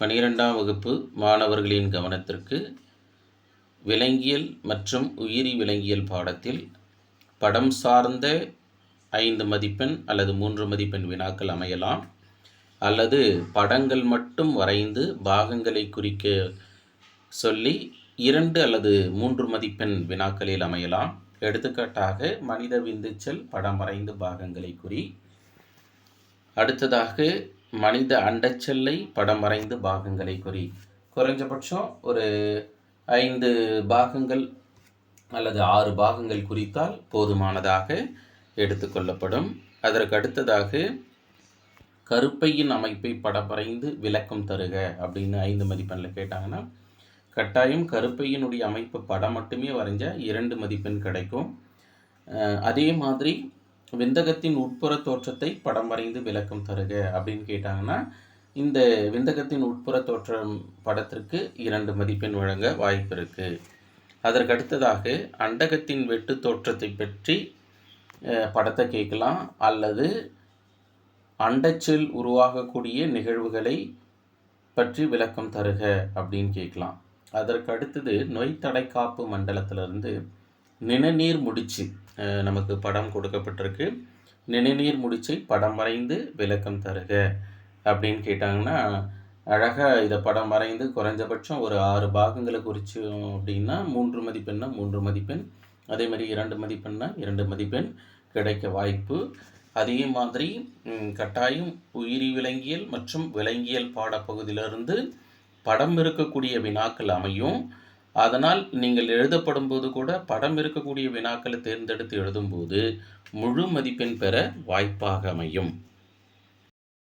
பனிரெண்டாம் வகுப்பு மாணவர்களின் கவனத்திற்கு விலங்கியல் மற்றும் உயிரி விலங்கியல் பாடத்தில் படம் சார்ந்த ஐந்து மதிப்பெண் அல்லது மூன்று மதிப்பெண் வினாக்கள் அமையலாம். அல்லது படங்கள் மட்டும் வரைந்து பாகங்களை குறிக்க சொல்லி இரண்டு அல்லது மூன்று மதிப்பெண் வினாக்களில் அமையலாம். எடுத்துக்காட்டாக மனித விந்துச்சல் படம் வரைந்து பாகங்களை குறி. அடுத்ததாக மனித அண்டச்செல்லை படம் வரைந்து பாகங்களை குறி. குறைஞ்சபட்சம் ஒரு ஐந்து பாகங்கள் அல்லது ஆறு பாகங்கள் குறித்தால் போதுமானதாக எடுத்துக்கொள்ளப்படும் அதற்கு அடுத்ததாக கருப்பையின் அமைப்பை படம் வரைந்து விளக்கம் தருக அப்படின்னு ஐந்து மதிப்பெண்ணில் கேட்டாங்கன்னா கட்டாயம் கருப்பையினுடைய அமைப்பு படம் மட்டுமே வரைஞ்சால் இரண்டு மதிப்பெண் கிடைக்கும். அதே மாதிரி விந்தகத்தின் உட்புற தோற்றத்தை படம் வரைந்து விளக்கம் தருக அப்படின்னு கேட்டாங்கன்னா இந்த விந்தகத்தின் உட்புற தோற்றம் படத்திற்கு இரண்டு மதிப்பெண் வழங்க வாய்ப்பு இருக்குது அதற்கு அடுத்ததாக அண்டகத்தின் வெட்டு தோற்றத்தை பற்றி படத்தை கேட்கலாம். அல்லது அண்டச்சில் உருவாகக்கூடிய நிகழ்வுகளை பற்றி விளக்கம் தருக அப்படின்னு கேட்கலாம். அதற்கு அடுத்தது நோய் தடை காப்பு மண்டலத்திலிருந்து நிணநீர் முடிச்சு நமக்கு படம் கொடுக்கப்பட்டிருக்கு. நிணநீர் முடிச்சை படம் வரைந்து விளக்கம் தருக அப்படின்னு கேட்டாங்கன்னா அழகாக இதை படம் வரைந்து குறைஞ்சபட்சம் ஒரு ஆறு பாகங்களை குறித்தோம் அப்படின்னா மூன்று மதிப்பெண்ணா மூன்று மதிப்பெண். அதே மாதிரி இரண்டு மதிப்பெண்ணா இரண்டு மதிப்பெண் கிடைக்க வாய்ப்பு. அதே மாதிரி கட்டாயம் உயிரி விலங்கியல் மற்றும் விலங்கியல் பாடப்பகுதியிலிருந்து படம் இருக்கக்கூடிய வினாக்கள் அமையும். அதனால் நீங்கள் எழுதப்படும் போது கூட படம் இருக்கக்கூடிய வினாக்களை தேர்ந்தெடுத்து எழுதும்போது முழு மதிப்பெண் பெற வாய்ப்பாக அமையும்.